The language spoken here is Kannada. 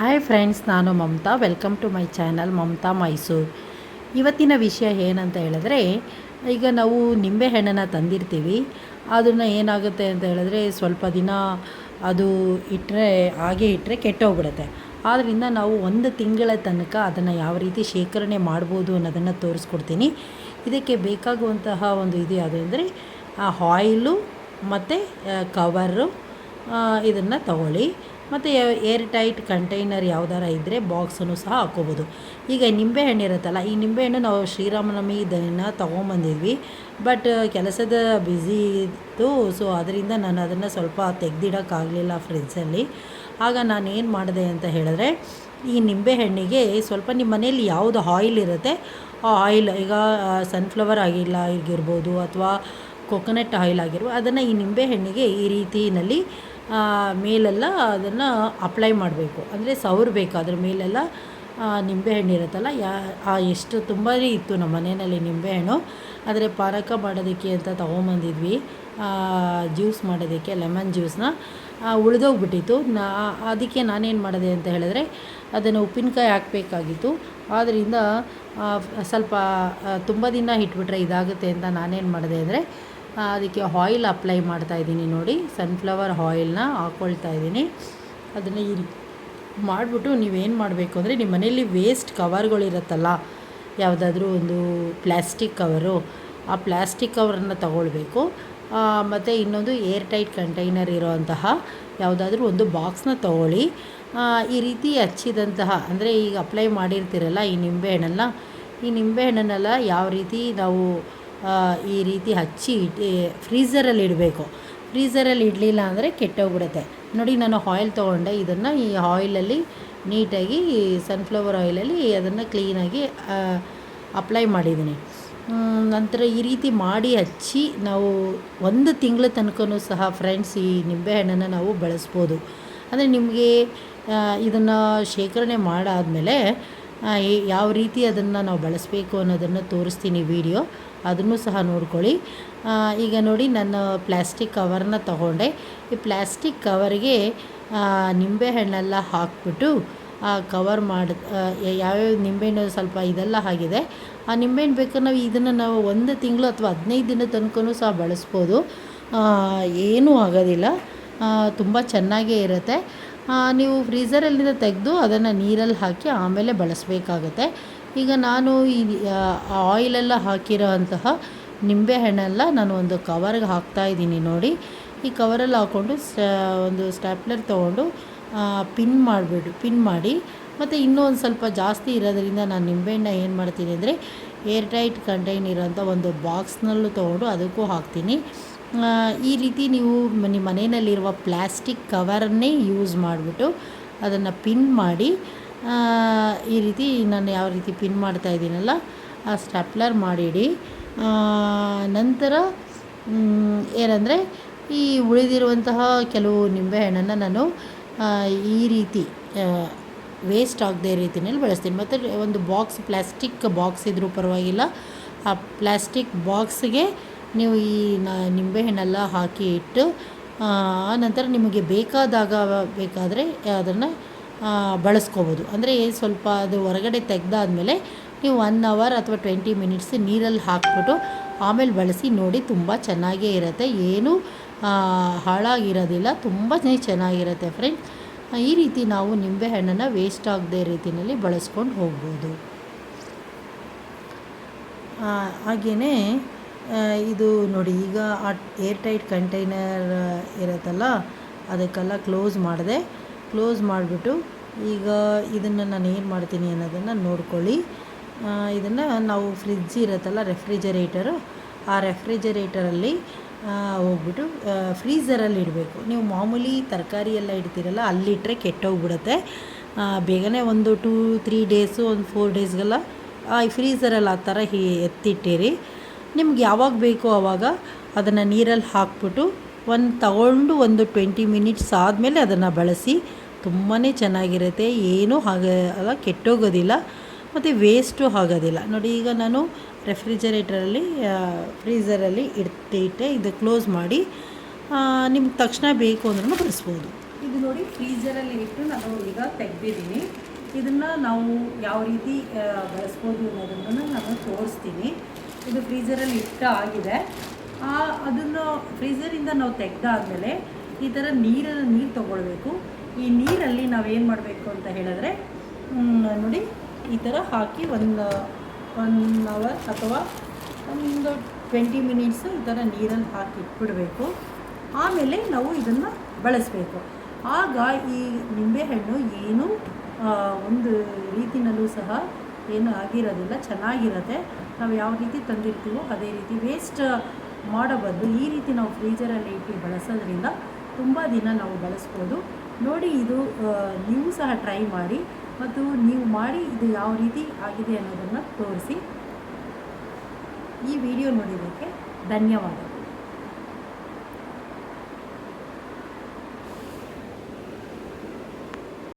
ಹಾಯ್ ಫ್ರೆಂಡ್ಸ್ ನಾನು Mamata. Welcome to my channel Mamata Mysuru. ಇವತ್ತಿನ ವಿಷಯ ಏನಂತ ಹೇಳಿದ್ರೆ, ಈಗ ನಾವು ನಿಂಬೆಹಣ್ಣನ್ನು ತಂದಿರ್ತೀವಿ. ಅದನ್ನು ಏನಾಗುತ್ತೆ ಅಂತ ಹೇಳಿದ್ರೆ, ಸ್ವಲ್ಪ ದಿನ ಅದು ಇಟ್ಟರೆ ಹಾಗೆ ಇಟ್ಟರೆ ಕೆಟ್ಟೋಗ್ಬಿಡುತ್ತೆ. ಆದ್ದರಿಂದ ನಾವು ಒಂದು ತಿಂಗಳ ತನಕ ಅದನ್ನು ಯಾವ ರೀತಿ ಶೇಖರಣೆ ಮಾಡ್ಬೋದು ಅನ್ನೋದನ್ನು ತೋರಿಸ್ಕೊಡ್ತೀನಿ. ಇದಕ್ಕೆ ಬೇಕಾಗುವಂತಹ ಒಂದು ಇದು ಯಾವುದು ಅಂದರೆ ಆಯಿಲು ಮತ್ತು ಕವರು ಇದನ್ನು ತಗೊಳ್ಳಿ. ಮತ್ತು ಏರ್ ಟೈಟ್ ಕಂಟೈನರ್ ಯಾವ್ದಾರ ಇದ್ದರೆ ಬಾಕ್ಸನ್ನು ಸಹ ಹಾಕ್ಕೋಬೋದು ಈಗ ನಿಂಬೆಹಣ್ಣು ಇರುತ್ತಲ್ಲ, ಈ ನಿಂಬೆಹಣ್ಣು ನಾವು ಶ್ರೀರಾಮನವಮಿ ದಿನ ತೊಗೊಂಬಂದಿದ್ವಿ. ಬಟ್ ಕೆಲಸದ ಬ್ಯುಸಿ ಇತ್ತು, ಸೊ ಅದರಿಂದ ನಾನು ಅದನ್ನು ಸ್ವಲ್ಪ ತೆಗೆದಿಡೋಕ್ಕಾಗಲಿಲ್ಲ ಫ್ರಿಡ್ಜಲ್ಲಿ. ಆಗ ನಾನು ಏನು ಮಾಡಿದೆ ಅಂತ ಹೇಳಿದ್ರೆ, ಈ ನಿಂಬೆಹಣ್ಣಿಗೆ ಸ್ವಲ್ಪ ನಿಮ್ಮ ಮನೇಲಿ ಯಾವುದು ಆಯಿಲ್ ಇರುತ್ತೆ, ಆ ಆಯಿಲ್ ಈಗ ಸನ್ಫ್ಲವರ್ ಆಗಿಲ್ಲ ಆಗಿರ್ಬೋದು ಅಥವಾ ಕೊಕೊನಟ್ ಆಯಿಲ್ ಆಗಿರ್ಬೋದು, ಅದನ್ನು ಈ ನಿಂಬೆಹಣ್ಣಿಗೆ ಈ ರೀತಿಯಲ್ಲಿ ಮೇಲೆಲ್ಲ ಅದನ್ನು ಅಪ್ಲೈ ಮಾಡಬೇಕು. ಅಂದರೆ ಸವರಬೇಕು ಅದ್ರ ಮೇಲೆಲ್ಲ ನಿಂಬೆಹಣ್ಣು ಇರುತ್ತಲ್ಲ, ಯಾ ಎಷ್ಟು ತುಂಬಾ ಇತ್ತು ನಮ್ಮ ಮನೆಯಲ್ಲಿ ನಿಂಬೆಹಣ್ಣು ಆದರೆ ಪಾರಕ ಮಾಡೋದಕ್ಕೆ ಅಂತ ತೊಗೊಂಬಂದಿದ್ವಿ. ಜ್ಯೂಸ್ ಮಾಡೋದಕ್ಕೆ ಲೆಮನ್ ಜ್ಯೂಸನ್ನ ಉಳಿದೋಗ್ಬಿಟ್ಟಿತ್ತು. ನಾ, ಅದಕ್ಕೆ ನಾನೇನು ಮಾಡಿದೆ ಅಂತ ಹೇಳಿದ್ರೆ, ಅದನ್ನು ಉಪ್ಪಿನಕಾಯಿ ಹಾಕಬೇಕಾಗಿತ್ತು. ಆದ್ದರಿಂದ ಸ್ವಲ್ಪ ತುಂಬ ದಿನ ಇಟ್ಬಿಟ್ರೆ ಇದಾಗುತ್ತೆ ಅಂತ ನಾನೇನು ಮಾಡಿದೆ ಅಂದರೆ ಅದಕ್ಕೆ ಆಯಿಲ್ ಅಪ್ಲೈ ಮಾಡ್ತಾ ಇದ್ದೀನಿ ನೋಡಿ. ಸನ್ಫ್ಲವರ್ ಆಯಿಲ್ನ ಹಾಕ್ಕೊಳ್ತಾ ಇದ್ದೀನಿ. ಅದನ್ನು ಈ ಮಾಡಿಬಿಟ್ಟು ನೀವೇನು ಮಾಡಬೇಕು ಅಂದರೆ ನಿಮ್ಮ ಮನೆಯಲ್ಲಿ ವೇಸ್ಟ್ ಕವರ್ಗಳಿರುತ್ತಲ್ಲ ಯಾವುದಾದ್ರೂ ಒಂದು ಪ್ಲ್ಯಾಸ್ಟಿಕ್ ಕವರು ಆ ಪ್ಲ್ಯಾಸ್ಟಿಕ್ ಕವರನ್ನು ತಗೊಳ್ಬೇಕು. ಮತ್ತು ಇನ್ನೊಂದು ಏರ್ ಟೈಟ್ ಕಂಟೈನರ್ ಇರೋವಂತಹ ಯಾವುದಾದ್ರೂ ಒಂದು ಬಾಕ್ಸ್ನ ತಗೊಳ್ಳಿ. ಈ ರೀತಿ ಹಚ್ಚಿದಂತಹ, ಅಂದರೆ ಈಗ ಅಪ್ಲೈ ಮಾಡಿರ್ತೀರಲ್ಲ ಈ ನಿಂಬೆಹಣ್ಣನ್ನು ಈ ನಿಂಬೆಹಣ್ಣನ್ನೆಲ್ಲ ಯಾವ ರೀತಿ ನಾವು ಈ ರೀತಿ ಹಚ್ಚಿ ಇಟ್ಟು ಫ್ರೀಝರಲ್ಲಿ ಇಡಬೇಕು. ಫ್ರೀಝರಲ್ಲಿ ಇಡಲಿಲ್ಲ ಅಂದರೆ ಕೆಟ್ಟೋಗ್ಬಿಡುತ್ತೆ. ನೋಡಿ, ನಾನು ಆಯಿಲ್ ತೊಗೊಂಡೆ. ಇದನ್ನು ಈ ಆಯಿಲಲ್ಲಿ ನೀಟಾಗಿ, ಸನ್ಫ್ಲವರ್ ಆಯಿಲಲ್ಲಿ ಅದನ್ನು ಕ್ಲೀನಾಗಿ ಅಪ್ಲೈ ಮಾಡಿದ್ದೀನಿ. ನಂತರ ಈ ರೀತಿ ಮಾಡಿ ಹಚ್ಚಿ ನಾವು ಒಂದು ತಿಂಗಳ ತನಕನೂ ಸಹ ಫ್ರೆಂಡ್ಸ್, ಈ ನಿಂಬೆಹಣ್ಣನ್ನು ನಾವು ಬಳಸ್ಬೋದು. ಅಂದರೆ ನಿಮಗೆ ಇದನ್ನು ಶೇಖರಣೆ ಮಾಡಾದಮೇಲೆ ಯಾವ ರೀತಿ ಅದನ್ನು ನಾವು ಬಳಸಬೇಕು ಅನ್ನೋದನ್ನು ತೋರಿಸ್ತೀನಿ ವಿಡಿಯೋ. ಅದನ್ನು ಸಹ ನೋಡ್ಕೊಳ್ಳಿ. ಈಗ ನೋಡಿ ನಾನು ಪ್ಲ್ಯಾಸ್ಟಿಕ್ ಕವರ್ನ ತಗೊಂಡೆ. ಈ ಪ್ಲ್ಯಾಸ್ಟಿಕ್ ಕವರ್ಗೆ ನಿಂಬೆಹಣ್ಣೆಲ್ಲ ಹಾಕ್ಬಿಟ್ಟು ಕವರ್ ಮಾಡಿ ಯಾವ್ಯಾವ ನಿಂಬೆಹಣ್ಣು ಸ್ವಲ್ಪ ಇದೆಲ್ಲ ಆಗಿದೆ. ಆ ನಿಂಬೆಹಣ್ಣು ಬೇಕಾದ್ರೆ ನಾವು ಇದನ್ನು ನಾವು ಒಂದು ತಿಂಗಳು ಅಥವಾ ಹದಿನೈದು ದಿನ ತನಕನೂ ಸಹ ಬಳಸ್ಬೋದು. ಏನೂ ಆಗೋದಿಲ್ಲ. ತುಂಬ ಚೆನ್ನಾಗೇ ಇರುತ್ತೆ. ನೀವು ಫ್ರೀಝರಲ್ಲಿಂದ ತೆಗೆದು ಅದನ್ನು ನೀರಲ್ಲಿ ಹಾಕಿ ಆಮೇಲೆ ಬಳಸಬೇಕಾಗತ್ತೆ. ಈಗ ನಾನು ಈ ಆಯಿಲೆಲ್ಲ ಹಾಕಿರೋ ಅಂತಹ ನಿಂಬೆಹಣ್ಣೆಲ್ಲ ನಾನು ಒಂದು ಕವರ್ಗೆ ಹಾಕ್ತಾಯಿದ್ದೀನಿ ನೋಡಿ. ಈ ಕವರಲ್ಲಿ ಹಾಕ್ಕೊಂಡು ಒಂದು ಸ್ಟ್ಯಾಪ್ಲರ್ ತೊಗೊಂಡು ಪಿನ್ ಮಾಡಿಬಿಡು ಪಿನ್ ಮಾಡಿ. ಮತ್ತು ಇನ್ನೂ ಒಂದು ಸ್ವಲ್ಪ ಜಾಸ್ತಿ ಇರೋದರಿಂದ ನಾನು ನಿಂಬೆಹಣ್ಣ ಏನು ಮಾಡ್ತೀನಿ ಅಂದರೆ ಏರ್ ಟೈಟ್ ಕಂಟೈನ್ ಇರೋಂಥ ಒಂದು ಬಾಕ್ಸ್ನಲ್ಲೂ ತೊಗೊಂಡು ಅದಕ್ಕೂ ಹಾಕ್ತೀನಿ. ಈ ರೀತಿ ನೀವು ನಿಮ್ಮ ಮನೆಯಲ್ಲಿರುವ ಪ್ಲ್ಯಾಸ್ಟಿಕ್ ಕವರನ್ನೇ ಯೂಸ್ ಮಾಡಿಬಿಟ್ಟು ಅದನ್ನು ಪಿನ್ ಮಾಡಿ ಈ ರೀತಿ ನಾನು ಯಾವ ರೀತಿ ಪಿನ್ ಮಾಡ್ತಾ ಇದ್ದೀನಲ್ಲ, ಆ ಸ್ಟ್ಯಾಪ್ಲರ್ ಮಾಡಿಡಿ. ನಂತರ ಏನಂದರೆ ಈ ಉಳಿದಿರುವಂತಹ ಕೆಲವು ನಿಂಬೆಹಣ್ಣನ್ನು ನಾನು ಈ ರೀತಿ ವೇಸ್ಟ್ ಆಗದೆ ರೀತಿಯಲ್ಲಿ ಬಳಸ್ತೀನಿ. ಮತ್ತು ಒಂದು ಬಾಕ್ಸ್ ಪ್ಲ್ಯಾಸ್ಟಿಕ್ ಬಾಕ್ಸ್ ಇದ್ದರೂ ಪರವಾಗಿಲ್ಲ. ಆ ಪ್ಲ್ಯಾಸ್ಟಿಕ್ ಬಾಕ್ಸ್ಗೆ ನೀವು ಈ ನಿಂಬೆಹಣ್ಣೆಲ್ಲ ಹಾಕಿ ಇಟ್ಟು ನಂತರ ನಿಮಗೆ ಬೇಕಾದಾಗ ಬೇಕಾದರೆ ಅದನ್ನು ಬಳಸ್ಕೋಬೋದು. ಅಂದರೆ ಸ್ವಲ್ಪ ಅದು ಹೊರಗಡೆ ತೆಗೆದಾದ್ಮೇಲೆ ನೀವು ಒನ್ ಅವರ್ ಅಥವಾ ಟ್ವೆಂಟಿ ಮಿನಿಟ್ಸ್ ನೀರಲ್ಲಿ ಹಾಕ್ಬಿಟ್ಟು ಆಮೇಲೆ ಬಳಸಿ ನೋಡಿ ತುಂಬ ಚೆನ್ನಾಗೇ ಇರುತ್ತೆ. ಏನೂ ಹಾಳಾಗಿರೋದಿಲ್ಲ. ತುಂಬ ಚೆನ್ನಾಗಿರುತ್ತೆ ಫ್ರೆಂಡ್ ಈ ರೀತಿ ನಾವು ನಿಂಬೆಹಣ್ಣನ್ನು ವೇಸ್ಟ್ ಆಗದೆ ರೀತಿಯಲ್ಲಿ ಬಳಸ್ಕೊಂಡು ಹೋಗ್ಬೋದು. ಹಾಗೆಯೇ ಇದು ನೋಡಿ, ಈಗ ಆ ಏರ್ ಟೈಟ್ ಕಂಟೈನರ್ ಇರುತ್ತಲ್ಲ, ಅದಕ್ಕೆಲ್ಲ ಕ್ಲೋಸ್ ಮಾಡಿದೆ. ಕ್ಲೋಸ್ ಮಾಡಿಬಿಟ್ಟು ಈಗ ಇದನ್ನು ನಾನು ಏನು ಮಾಡ್ತೀನಿ ಅನ್ನೋದನ್ನು ನೋಡ್ಕೊಳ್ಳಿ. ಇದನ್ನು ನಾವು ಫ್ರಿಜ್ ಇರುತ್ತಲ್ಲ ರೆಫ್ರಿಜರೇಟರು ಆ ರೆಫ್ರಿಜರೇಟರಲ್ಲಿ ಹೋಗ್ಬಿಟ್ಟು ಫ್ರೀಝರಲ್ಲಿ ಇಡಬೇಕು. ನೀವು ಮಾಮೂಲಿ ತರಕಾರಿ ಎಲ್ಲ ಇಡ್ತೀರಲ್ಲ ಅಲ್ಲಿಟ್ಟರೆ ಕೆಟ್ಟೋಗ್ಬಿಡುತ್ತೆ. ಬೇಗನೆ ಒಂದು ಟೂ ತ್ರೀ ಡೇಸು ಒಂದು ಫೋರ್ ಡೇಸ್ಗೆಲ್ಲ ಫ್ರೀಝರಲ್ಲಿ ಆ ಥರ ಎತ್ತಿಟ್ಟಿರಿ. ನಿಮ್ಗೆ ಯಾವಾಗ ಬೇಕೋ ಆವಾಗ ಅದನ್ನು ನೀರಲ್ಲಿ ಹಾಕ್ಬಿಟ್ಟು ಒಂದು ತಗೊಂಡು ಒಂದು ಟ್ವೆಂಟಿ ಮಿನಿಟ್ಸ್ ಆದಮೇಲೆ ಅದನ್ನು ಬಳಸಿ ತುಂಬಾ ಚೆನ್ನಾಗಿರುತ್ತೆ. ಏನೂ ಹಾಗೆ ಅಲ್ಲ, ಕೆಟ್ಟೋಗೋದಿಲ್ಲ ಮತ್ತು ವೇಸ್ಟು ಆಗೋದಿಲ್ಲ. ನೋಡಿ, ಈಗ ನಾನು ರೆಫ್ರಿಜರೇಟರಲ್ಲಿ ಫ್ರೀಝರಲ್ಲಿ ಇಡ್ತಿಟ್ಟೆ ಇದು ಕ್ಲೋಸ್ ಮಾಡಿ ನಿಮ್ಗೆ ತಕ್ಷಣ ಬೇಕು ಅಂದ್ರೂ ಬಳಸ್ಬೋದು. ಇದು ನೋಡಿ ಫ್ರೀಜರಲ್ಲಿ ಇಟ್ಟು ನಾನು ಈಗ ತೆಗೆದಿದ್ದೀನಿ. ಇದನ್ನು ನಾವು ಯಾವ ರೀತಿ ಬಳಸ್ಬೋದು ಅನ್ನೋದನ್ನು ನಾನು ತೋರಿಸ್ತೀನಿ. ಇದು ಫ್ರೀಸರಲ್ಲಿ ಇಷ್ಟ ಆಗಿದೆ. ಆ, ಅದನ್ನು ಫ್ರೀಸರಿಂದ ನಾವು ತೆಗೆದಾದ್ಮೇಲೆ ಈ ಥರ ನೀರನ್ನು ನೀರು ತೊಗೊಳ್ಬೇಕು. ಈ ನೀರಲ್ಲಿ ನಾವೇನು ಮಾಡಬೇಕು ಅಂತ ಹೇಳಿದ್ರೆ ನೋಡಿ ಈ ಥರ ಹಾಕಿ ಒಂದು ಒನ್ ಅವರ್ ಅಥವಾ ಒಂದು ಟ್ವೆಂಟಿ ಮಿನಿಟ್ಸು ಈ ಥರ ನೀರಲ್ಲಿ ಹಾಕಿ ಇಟ್ಬಿಡಬೇಕು. ಆಮೇಲೆ ನಾವು ಇದನ್ನು ಬಳಸಬೇಕು. ಆಗ ಈ ನಿಂಬೆಹಣ್ಣು ಏನು ಒಂದು ರೀತಿನಲ್ಲೂ ಸಹ ಏನು ಆಗಿರೋದಿಲ್ಲ ಚೆನ್ನಾಗಿರುತ್ತೆ. ನಾವು ಯಾವ ರೀತಿ ತಂದಿರ್ತೀವೋ ಅದೇ ರೀತಿ ವೇಸ್ಟ್ ಮಾಡೋ ಈ ರೀತಿ ನಾವು ಫ್ರೀಜರಲ್ಲಿ ಇಟ್ಟು ಬಳಸೋದ್ರಿಂದ ತುಂಬ ದಿನ ನಾವು ಬಳಸ್ಬೋದು. ನೋಡಿ ಇದು ನೀವು ಸಹ ಟ್ರೈ ಮಾಡಿ ಮತ್ತು ನೀವು ಮಾಡಿ ಇದು ಯಾವ ರೀತಿ ಆಗಿದೆ ಅನ್ನೋದನ್ನು ತೋರಿಸಿ. ಈ ವಿಡಿಯೋ ನೋಡಿದ್ದಕ್ಕೆ ಧನ್ಯವಾದ